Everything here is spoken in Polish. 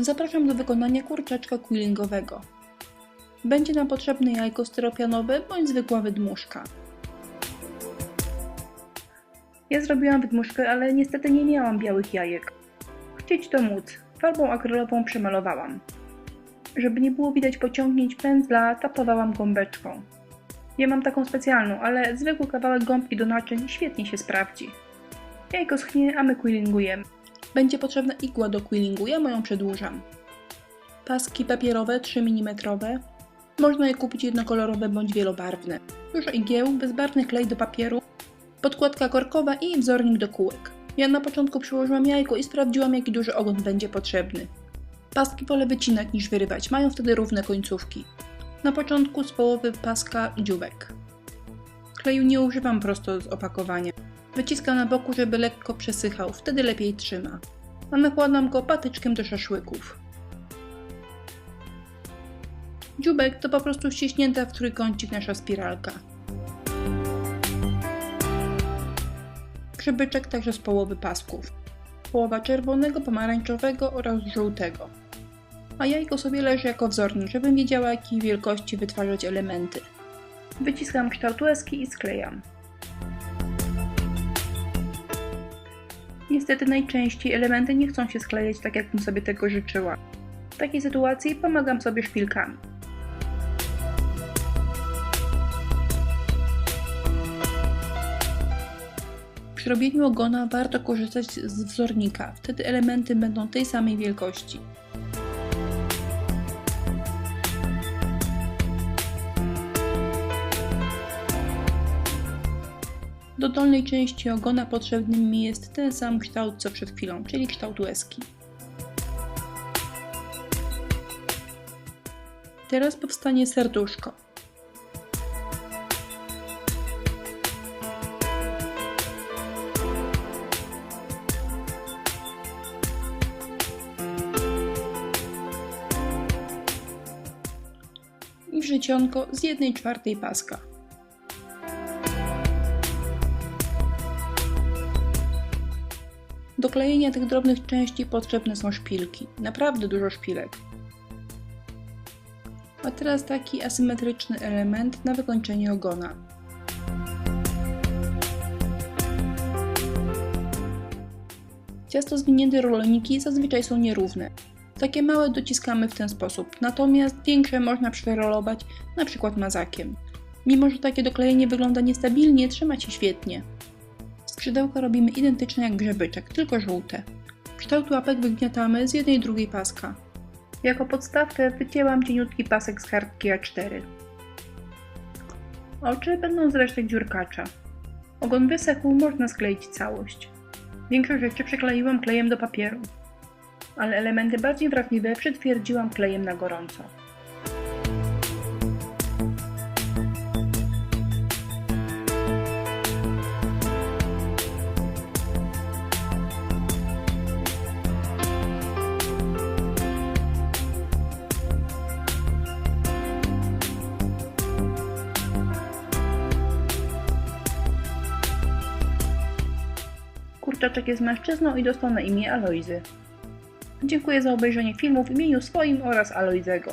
Zapraszam do wykonania kurczaczka quillingowego. Będzie nam potrzebne jajko styropianowe bądź zwykła wydmuszka. Ja zrobiłam wydmuszkę, ale niestety nie miałam białych jajek. Chcieć to móc, farbą akrylową przemalowałam. Żeby nie było widać pociągnięć pędzla, tapowałam gąbeczką. Ja mam taką specjalną, ale zwykły kawałek gąbki do naczyń świetnie się sprawdzi. Jajko schnie, a my quillingujemy. Będzie potrzebna igła do quillingu, ja moją przedłużam. Paski papierowe 3 mm. Można je kupić jednokolorowe bądź wielobarwne. Dużo igieł, bezbarwny klej do papieru, podkładka korkowa i wzornik do kółek. Ja na początku przyłożyłam jajko i sprawdziłam jaki duży ogon będzie potrzebny. Paski wolę wycinać niż wyrywać, mają wtedy równe końcówki. Na początku z połowy paska dziubek. Kleju nie używam prosto z opakowania. Wyciskam na boku, żeby lekko przesychał, wtedy lepiej trzyma. A nakładam go patyczkiem do szaszłyków. Dziubek to po prostu ściśnięta w trójkącik nasza spiralka. Przybyczek także z połowy pasków. Połowa czerwonego, pomarańczowego oraz żółtego. A jajko sobie leży jako wzornik, żebym wiedziała jakiej wielkości wytwarzać elementy. Wyciskam kształt łezki i sklejam. Niestety najczęściej elementy nie chcą się sklejać tak, jakbym sobie tego życzyła. W takiej sytuacji pomagam sobie szpilkami. Przy robieniu ogona warto korzystać z wzornika, wtedy elementy będą tej samej wielkości. Do dolnej części ogona potrzebny mi jest ten sam kształt co przed chwilą, czyli kształt łezki. Teraz powstanie serduszko. I wrzecionko z jednej czwartej paska. Do klejenia tych drobnych części potrzebne są szpilki. Naprawdę dużo szpilek. A teraz taki asymetryczny element na wykończenie ogona. Ciasto zwinięte roloniki zazwyczaj są nierówne. Takie małe dociskamy w ten sposób, natomiast większe można przerolować, przykład mazakiem. Mimo, że takie doklejenie wygląda niestabilnie, trzyma się świetnie. Skrzydełka robimy identyczne jak grzebyczek, tylko żółte. Kształt łapek wygniatamy z jednej i drugiej paska. Jako podstawkę wycięłam cieniutki pasek z kartki A4. Oczy będą z resztek dziurkacza. Ogon wysechł, można skleić całość. Większość rzeczy przykleiłam klejem do papieru, ale elementy bardziej wrażliwe przytwierdziłam klejem na gorąco. Kurczaczek jest mężczyzną i dostał na imię Alojzy. Dziękuję za obejrzenie filmu w imieniu swoim oraz Alojzego.